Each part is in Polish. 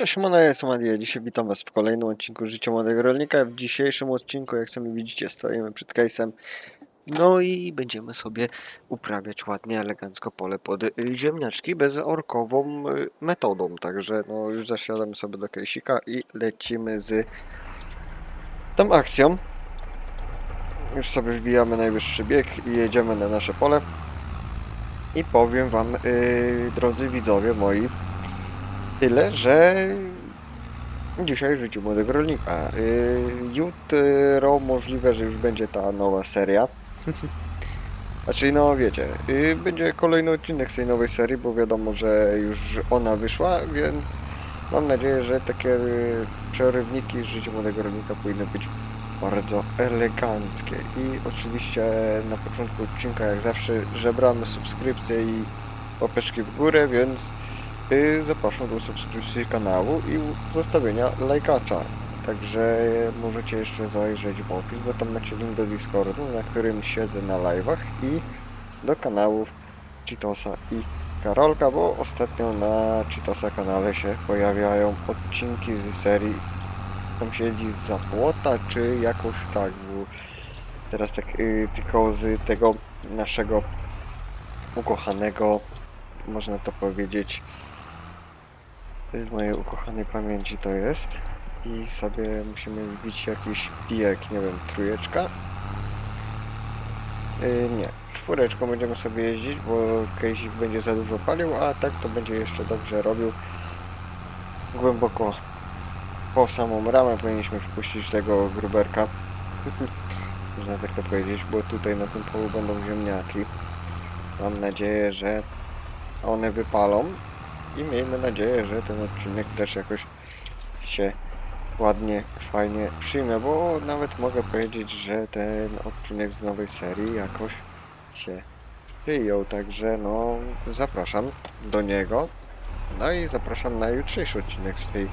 Cześć, Mona, jestem Adi, a dzisiaj witam was w kolejnym odcinku Życia Młodego Rolnika. W dzisiejszym odcinku, jak sami widzicie, stoimy przed case'em. No i będziemy sobie uprawiać ładnie, elegancko pole pod ziemniaczki bezorkową y, metodą. Także no już zasiadamy sobie do case'ika i lecimy z tą akcją. Już sobie wbijamy najwyższy bieg i jedziemy na nasze pole. I powiem wam, yy, drodzy widzowie moi, Tyle, że dzisiaj życiu młodego rolnika. Yy, jutro możliwe, że już będzie ta nowa seria. Znaczy, no wiecie, yy, będzie kolejny odcinek z tej nowej serii, bo wiadomo, że już ona wyszła, więc mam nadzieję, że takie yy, przerywniki z życia młodego rolnika powinny być bardzo eleganckie. I oczywiście na początku odcinka, jak zawsze, żebramy subskrypcje i łapeczki w górę, więc y, zapraszam do subskrypcji kanału i zostawienia lajkacza. Także możecie jeszcze zajrzeć w opis, bo tam macie link do Discordu, na którym siedzę na live'ach i do kanałów Chitosa i Karolka, bo ostatnio na Chitosa kanale się pojawiają odcinki z serii Sąsiedzi z Zapłota, czy jakoś tak, bo teraz tak y, tylko z tego naszego ukochanego, można to powiedzieć, z mojej ukochanej pamięci to jest. I sobie musimy wbić jakiś pijek, nie wiem, trójeczka. Yy, nie, czwóreczką będziemy sobie jeździć, bo Kejsik będzie za dużo palił, a tak to będzie jeszcze dobrze robił. Głęboko po samą ramę powinniśmy wpuścić tego gruberka. Można tak to powiedzieć, bo tutaj na tym polu będą ziemniaki. Mam nadzieję, że one wypalą i miejmy nadzieję, że ten odcinek też jakoś się ładnie, fajnie przyjmie, bo nawet mogę powiedzieć, że ten odcinek z nowej serii jakoś się przyjął, także no zapraszam do niego. No i zapraszam na jutrzejszy odcinek z tej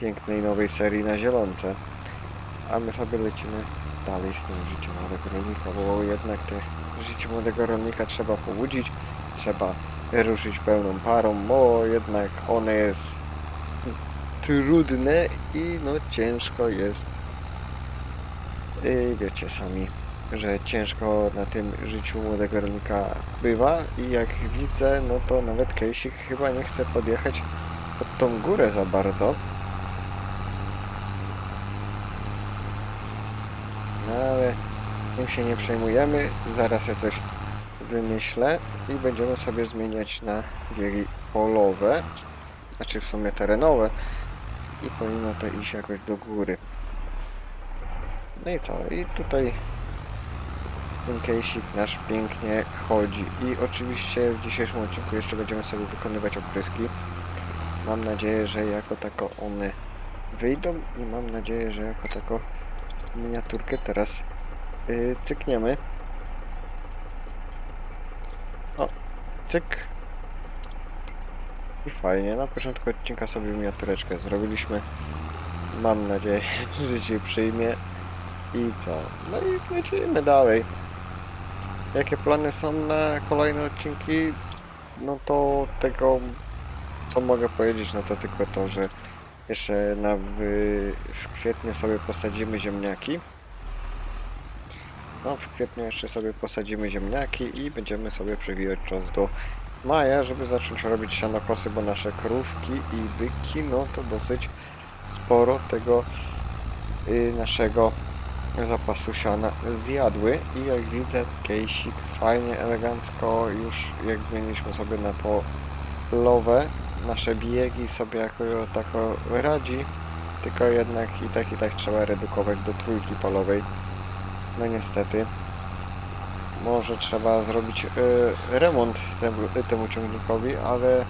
pięknej nowej serii na zielonce. A my sobie lecimy dalej z tym życiem młodego rolnika, bo jednak te życie młodego rolnika trzeba pobudzić, trzeba ruszyć pełną parą, bo jednak one jest trudne i no ciężko jest. I wiecie sami, że ciężko na tym życiu młodego rolnika bywa i jak widzę, no to nawet Kejsik chyba nie chce podjechać pod tą górę za bardzo. No ale tym się nie przejmujemy, zaraz ja coś wymyślę i będziemy sobie zmieniać na biegi polowe, znaczy w sumie terenowe i powinno to iść jakoś do góry. No i co? I tutaj case'ik nasz pięknie chodzi. I oczywiście w dzisiejszym odcinku jeszcze będziemy sobie wykonywać opryski. Mam nadzieję, że jako tako one wyjdą i mam nadzieję, że jako tako miniaturkę teraz yy, cykniemy. Cyk. I fajnie, na początku odcinka sobie miniatureczkę zrobiliśmy. Mam nadzieję, że się przyjmie. I co? No i lecimy dalej. Jakie plany są na kolejne odcinki? No to tego, co mogę powiedzieć, no to tylko to, że jeszcze na, w, w kwietniu sobie posadzimy ziemniaki. No, w kwietniu jeszcze sobie posadzimy ziemniaki i będziemy sobie przewijać czas do maja, żeby zacząć robić sianokosy, bo nasze krówki i byki, no to dosyć sporo tego y, naszego zapasu siana zjadły. I jak widzę kejsik fajnie, elegancko już jak zmieniliśmy sobie na polowe nasze biegi sobie jako tako radzi tylko jednak i tak i tak trzeba redukować do trójki polowej no niestety. Może trzeba zrobić y, remont temu, temu ciągnikowi, ale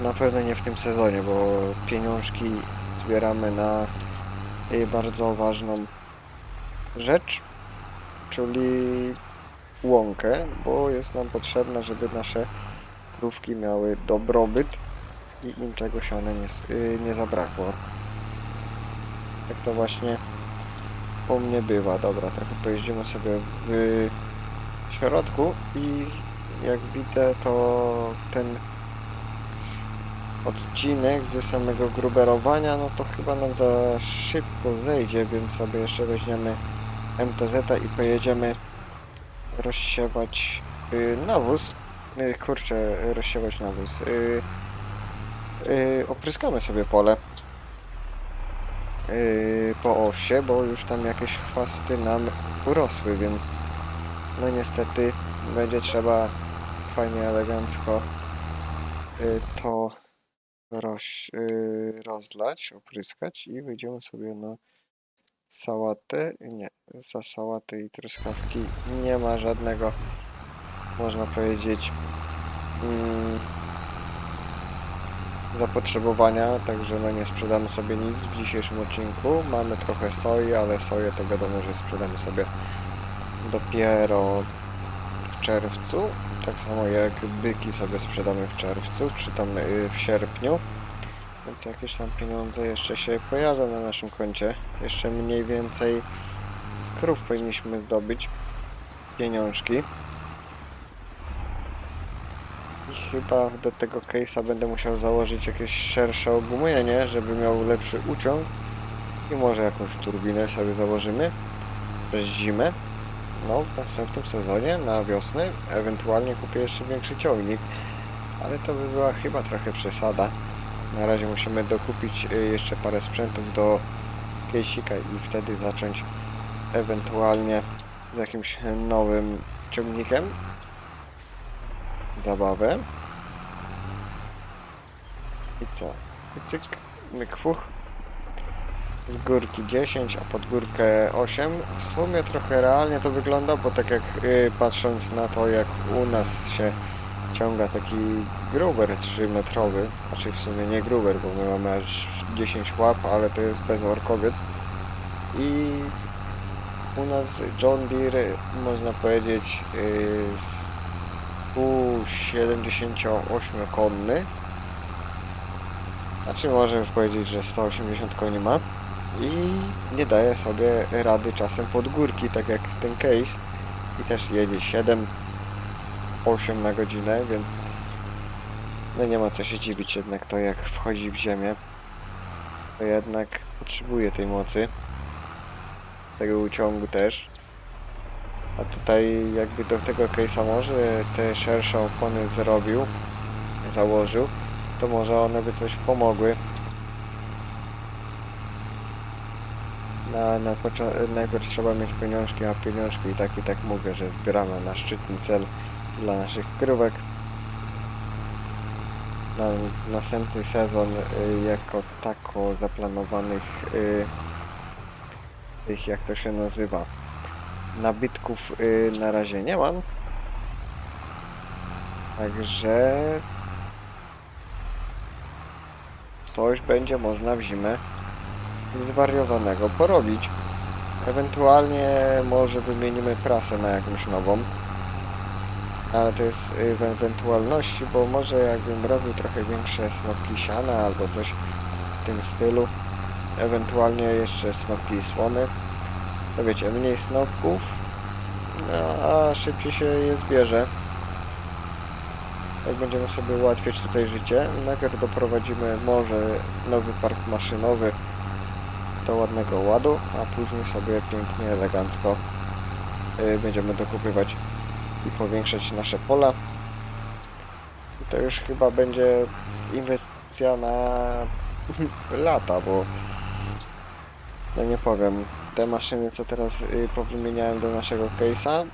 na pewno nie w tym sezonie, bo pieniążki zbieramy na y, bardzo ważną rzecz, czyli łąkę, bo jest nam potrzebna, żeby nasze krówki miały dobrobyt i im tego siana nie, y, nie zabrakło. Jak to właśnie u mnie bywa. Dobra, trochę pojeździmy sobie w środku i jak widzę to ten odcinek ze samego gruberowania, no to chyba nam za szybko zejdzie, więc sobie jeszcze weźmiemy MTZ i pojedziemy rozsiewać y, nawóz. Y, kurczę, rozsiewać nawóz. Y, opryskamy sobie pole y, po osie, bo już tam jakieś chwasty nam urosły, więc no niestety będzie trzeba fajnie, elegancko y, to roz, y, rozlać, opryskać i wyjdziemy sobie na sałatę. Nie, za sałaty i truskawki nie ma żadnego, można powiedzieć, mm, zapotrzebowania, także no nie sprzedamy sobie nic w dzisiejszym odcinku. Mamy trochę soi, ale soję to wiadomo, że sprzedamy sobie dopiero w czerwcu. Tak samo jak byki sobie sprzedamy w czerwcu, czy tam y, w sierpniu. Więc jakieś tam pieniądze jeszcze się pojawią na naszym koncie. Jeszcze mniej więcej z krów powinniśmy zdobyć pieniążki. Chyba do tego case'a będę musiał założyć jakieś szersze ogumienie, żeby miał lepszy uciąg. I może jakąś turbinę sobie założymy przez zimę. No, w następnym sezonie, na wiosnę, ewentualnie kupię jeszcze większy ciągnik. Ale to by była chyba trochę przesada. Na razie musimy dokupić y, jeszcze parę sprzętów do case'ika i wtedy zacząć ewentualnie z jakimś nowym ciągnikiem zabawę. I co? I cyk, myk, fuch. Z górki 10, a pod górkę 8. W sumie trochę realnie to wygląda, bo tak jak y, patrząc na to, jak u nas się ciąga taki gruber 3-metrowy, znaczy w sumie nie gruber, bo my mamy aż 10 łap, ale to jest bezorkowiec. I u nas John Deere, można powiedzieć, y, 178-konny. Znaczy może już powiedzieć, że 180 koni ma. I nie daje sobie rady czasem pod górki, tak jak ten case. I też jedzie 7 8 na godzinę, więc no nie ma co się dziwić jednak to jak wchodzi w ziemię to jednak potrzebuje tej mocy tego uciągu też a tutaj jakby do tego case'a może te szersze opony zrobił założył to może one by coś pomogły na, na począ- najpierw trzeba mieć pieniążki, a pieniążki i tak i tak mówię, że zbieramy na szczytny cel dla naszych krówek. Na następny sezon y, jako tako zaplanowanych y, tych jak to się nazywa nabytków y, na razie nie mam. Także coś będzie można w zimę zwariowanego porobić. Ewentualnie może wymienimy prasę na jakąś nową. Ale to jest y, w ewentualności, bo może jakbym robił trochę większe snopki siana albo coś w tym stylu. Ewentualnie jeszcze snopki słony. No wiecie, mniej snopków, no, a szybciej się je zbierze. Jak będziemy sobie ułatwiać tutaj życie, najpierw doprowadzimy może nowy park maszynowy do ładnego ładu, a później sobie pięknie, elegancko y, będziemy dokupywać i powiększać nasze pola. I to już chyba będzie inwestycja na lata, bo no nie powiem, te maszyny co teraz y, powymieniałem do naszego case'a,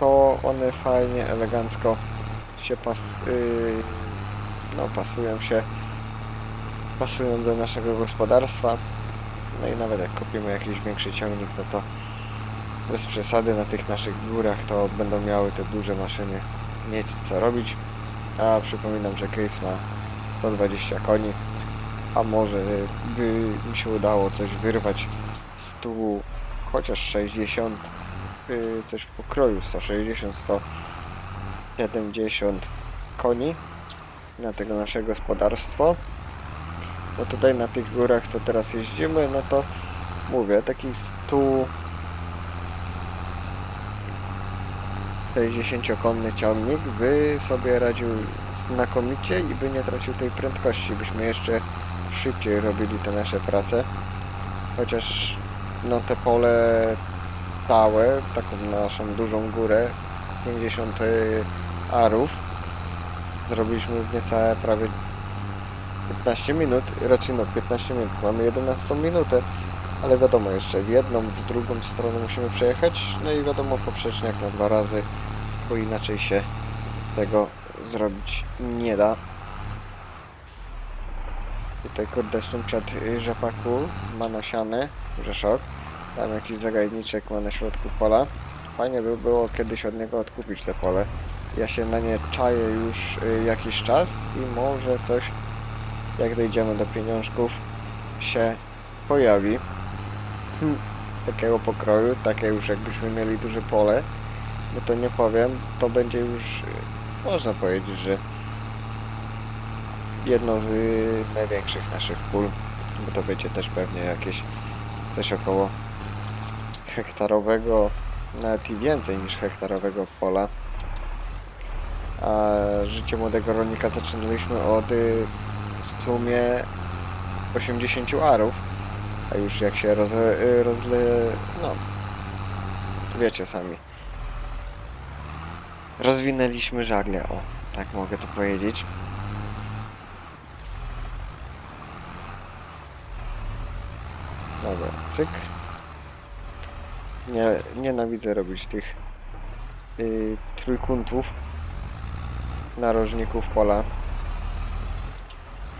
to one fajnie, elegancko się pas, y, no, pasują się pasują do naszego gospodarstwa. No i nawet jak kupimy jakiś większy ciągnik, no to bez przesady na tych naszych górach to będą miały te duże maszyny mieć co robić. A przypominam, że case ma 120 koni, a może by mi się udało coś wyrwać z tu chociaż 60, y, coś w pokroju 160, 170 koni na tego nasze gospodarstwo. Bo tutaj na tych górach, co teraz jeździmy, no to mówię, taki 100 60-konny ciągnik by sobie radził znakomicie i by nie tracił tej prędkości, byśmy jeszcze szybciej robili te nasze prace. Chociaż no te pole całe, taką naszą dużą górę, 50 arów, zrobiliśmy niecałe prawie 15 minut, raczej no 15 minut, mamy 11 minutę, ale wiadomo jeszcze w jedną, w drugą stronę musimy przejechać, no i wiadomo poprzeczniak na dwa razy, bo inaczej się tego zrobić nie da. Tutaj kurde sąsiad y, rzepaku ma nasiane, rzeszok, tam jakiś zagajniczek ma na środku pola. Fajnie by było kiedyś od niego odkupić te pole. Ja się na nie czaję już y, jakiś czas i może coś jak dojdziemy do pieniążków się pojawi. Hm, Takiego pokroju, takie już jakbyśmy mieli duże pole, no to nie powiem, to będzie już y, można powiedzieć, że jedno z y, największych naszych pól, bo to będzie też pewnie jakieś coś około hektarowego, nawet i więcej niż hektarowego pola. A życie młodego rolnika zaczynaliśmy od y, w sumie 80 arów, a już jak się roze, y, rozle... no wiecie sami. Rozwinęliśmy żagle, o, tak mogę to powiedzieć. Dobra, cyk. Nie, nienawidzę robić tych yy, trójkątów narożników pola.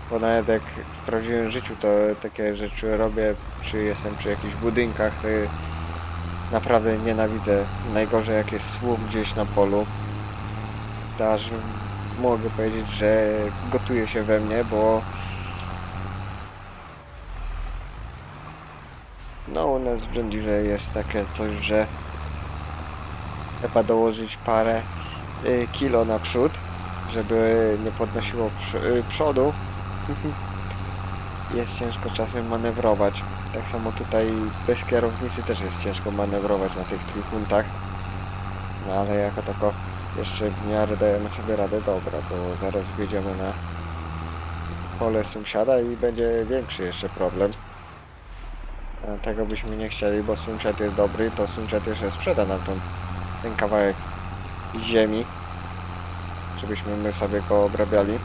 Bo nawet jak w prawdziwym życiu to takie rzeczy robię, przy, jestem przy jakichś budynkach, to naprawdę nienawidzę. Najgorzej jak jest słup gdzieś na polu. To aż mogę powiedzieć, że gotuje się we mnie, bo no u nas w Brzędzirze jest takie coś, że trzeba dołożyć parę y, kilo naprzód, żeby nie podnosiło przy, y, przodu. jest ciężko czasem manewrować. Tak samo tutaj bez kierownicy też jest ciężko manewrować na tych trójkątach. No ale jako tako jeszcze w miarę dajemy sobie radę dobra, bo zaraz wjedziemy na pole sąsiada i będzie większy jeszcze problem. A Tego byśmy nie chcieli, bo sąsiad jest dobry, to sąsiad jeszcze sprzeda nam tą, ten kawałek ziemi, żebyśmy my sobie go obrabiali.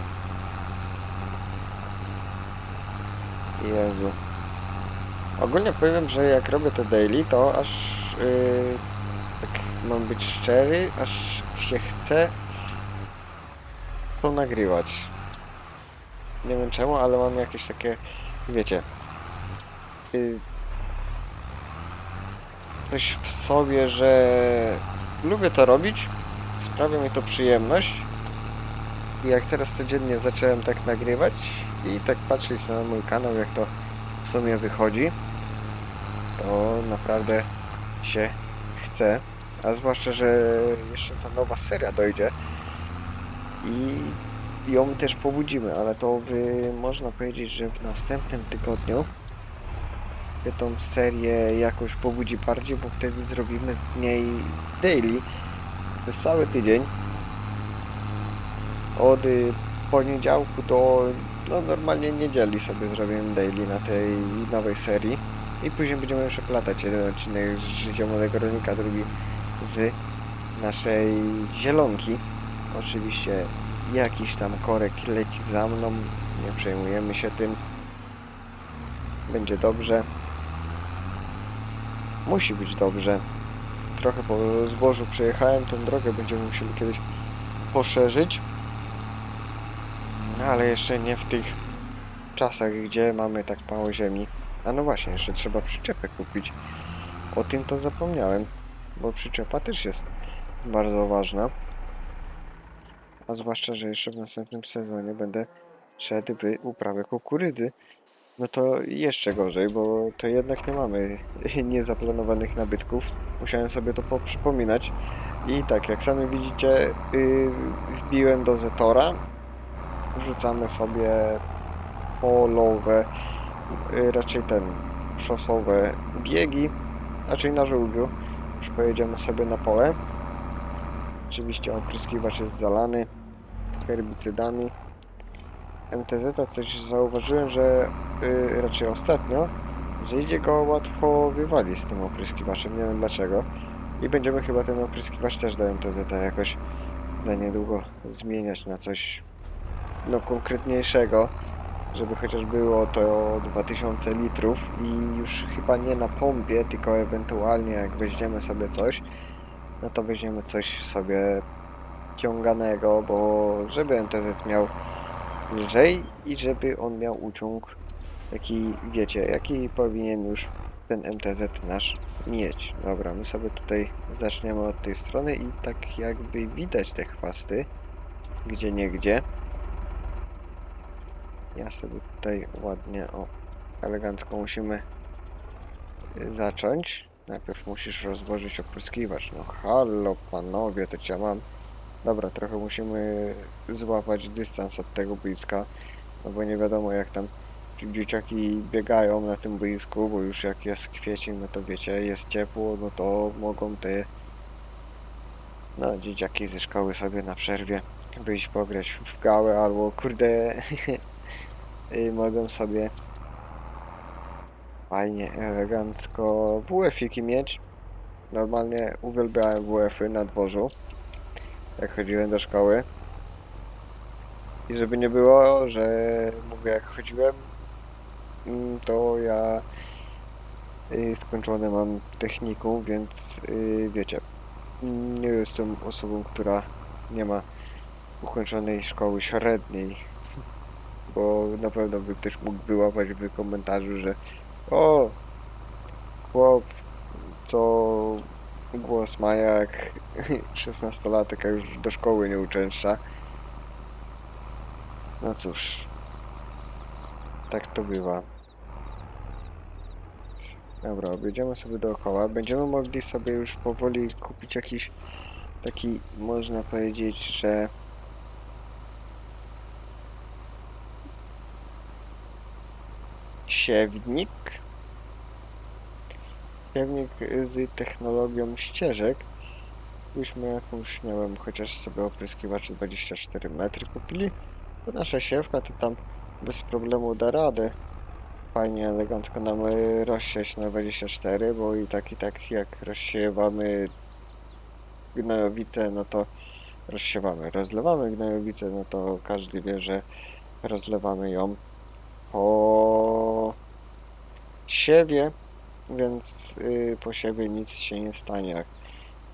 Jezu. Ogólnie powiem, że jak robię te daily, to aż yy, tak mam być szczery, aż się chce to nagrywać. Nie wiem czemu, ale mam jakieś takie, wiecie, yy, coś w sobie, że lubię to robić, sprawia mi to przyjemność. I jak teraz codziennie zacząłem tak nagrywać i tak patrzeć na mój kanał, jak to w sumie wychodzi, to naprawdę się chce. A zwłaszcza, że jeszcze ta nowa seria dojdzie i ją też pobudzimy, ale to by, można powiedzieć, że w następnym tygodniu tą serię jakoś pobudzi bardziej, bo wtedy zrobimy z niej daily przez cały tydzień. Od y, poniedziałku do no, normalnie niedzieli sobie zrobimy daily na tej nowej serii. I później będziemy przeplatać jeden odcinek z życia młodego rolnika, drugi z naszej zielonki. Oczywiście jakiś tam korek leci za mną, nie przejmujemy się tym. Będzie dobrze. Musi być dobrze. Trochę po zbożu przejechałem, tą drogę będziemy musieli kiedyś poszerzyć. No ale jeszcze nie w tych czasach, gdzie mamy tak mało ziemi. A no właśnie, jeszcze trzeba przyczepę kupić. O tym to zapomniałem, bo przyczepa też jest bardzo ważna. A zwłaszcza, że jeszcze w następnym sezonie będę szedł w uprawę kukurydzy. No to jeszcze gorzej, bo to jednak nie mamy niezaplanowanych nabytków. Musiałem sobie to poprzypominać. I tak, jak sami widzicie, yy, wbiłem do Zetora. Wrzucamy sobie polowe, yy, raczej ten, szosowe biegi, raczej na żółwiu. Już pojedziemy sobie na pole. Oczywiście opryskiwacz jest zalany herbicydami. MTZ coś zauważyłem, że y, raczej ostatnio, że idzie go łatwo wywalić z tym opryskiwaczem, nie wiem dlaczego. I będziemy chyba ten opryskiwacz też do MTZ jakoś za niedługo zmieniać na coś no konkretniejszego, żeby chociaż było to 2000 litrów i już chyba nie na pompie, tylko ewentualnie jak weźmiemy sobie coś, no to weźmiemy coś sobie ciąganego, bo żeby MTZ miał lżej i żeby on miał uciąg jaki wiecie, jaki powinien już ten MTZ nasz mieć. Dobra, my sobie tutaj zaczniemy od tej strony i tak jakby widać te chwasty, gdzie nie gdzie. Ja sobie tutaj ładnie, o, elegancko musimy y, zacząć. Najpierw musisz rozłożyć opryskiwacz. No halo panowie, to cię mam. Dobra, trochę musimy złapać dystans od tego boiska, no bo nie wiadomo jak tam ci dzieciaki biegają na tym boisku, bo już jak jest kwiecień, no to wiecie, jest ciepło, no to mogą te no, dzieciaki ze szkoły sobie na przerwie wyjść pograć w gałę albo kurde y, mogą sobie fajnie, elegancko WF-iki mieć. Normalnie uwielbiałem WF-y na dworzu, jak chodziłem do szkoły. I żeby nie było, że mówię jak chodziłem, mm, to ja y, skończone mam technikum, więc y, wiecie, mm, nie jestem osobą, która nie ma ukończonej szkoły średniej, bo na pewno by ktoś mógł wyłapać w komentarzu, że o, chłop, co głos ma jak 16-latek, a już do szkoły nie uczęszcza. No cóż, tak to bywa. Dobra, objedziemy sobie dookoła. Będziemy mogli sobie już powoli kupić jakiś taki, można powiedzieć, że siewnik. Siewnik z technologią ścieżek. Byśmy jakąś, nie wiem, chociaż sobie opryskiwacz 24 metry kupili. Bo nasza siewka to tam bez problemu da radę. Fajnie, elegancko nam y, rozsiać na 24, bo i tak i tak jak rozsiewamy gnojowice, no to rozsiewamy. Rozlewamy gnojowicę, no to każdy wie, że rozlewamy ją po siewie, więc y, po siewie nic się nie stanie, jak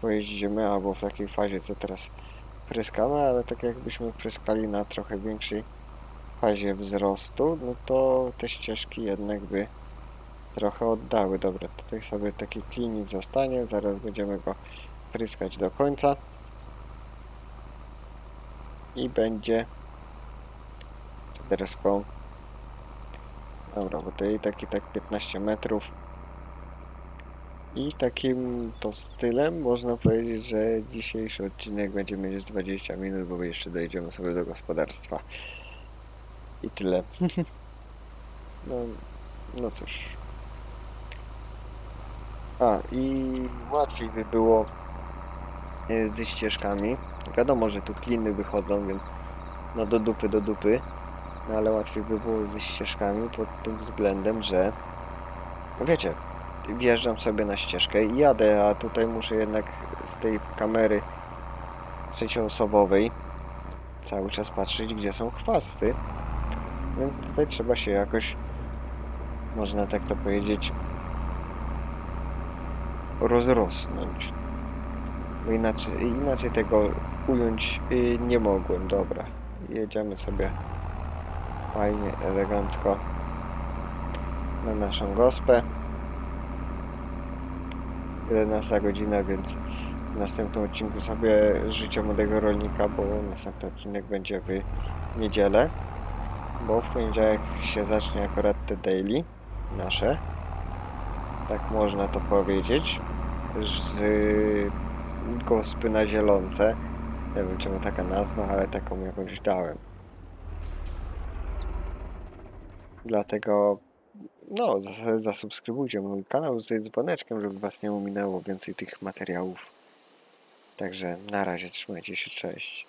pojeździmy, albo w takiej fazie, co teraz pryskamy, ale tak jakbyśmy pryskali na trochę większej fazie wzrostu, no to te ścieżki jednak by trochę oddały. Dobra, tutaj sobie taki klinik zostanie, zaraz będziemy go pryskać do końca i będzie deską. Dobra, bo to i tak tak 15 metrów. I takim to stylem można powiedzieć, że dzisiejszy odcinek będzie mieć z 20 minut, bo jeszcze dojdziemy sobie do gospodarstwa. I tyle. no, no cóż. A, i łatwiej by było e, ze ścieżkami. Wiadomo, że tu kliny wychodzą, więc no do dupy, do dupy. No ale łatwiej by było ze ścieżkami pod tym względem, że no wiecie, wjeżdżam sobie na ścieżkę i jadę, a tutaj muszę jednak z tej kamery trzecioosobowej cały czas patrzeć, gdzie są chwasty. Więc tutaj trzeba się jakoś, można tak to powiedzieć, rozrosnąć. Bo inaczej, inaczej tego ująć y, nie mogłem. Dobra, jedziemy sobie fajnie, elegancko na naszą gospę. 11 godzina, więc w następnym odcinku sobie życia młodego rolnika, bo następny odcinek będzie w niedzielę, bo w poniedziałek się zacznie akurat te daily nasze, tak można to powiedzieć, z gospy na zielonce. Nie wiem czemu taka nazwa, ale taką jakąś dałem. Dlatego no, zas- zasubskrybujcie mój kanał z dzwoneczkiem, żeby was nie ominęło więcej tych materiałów. Także na razie trzymajcie się, cześć.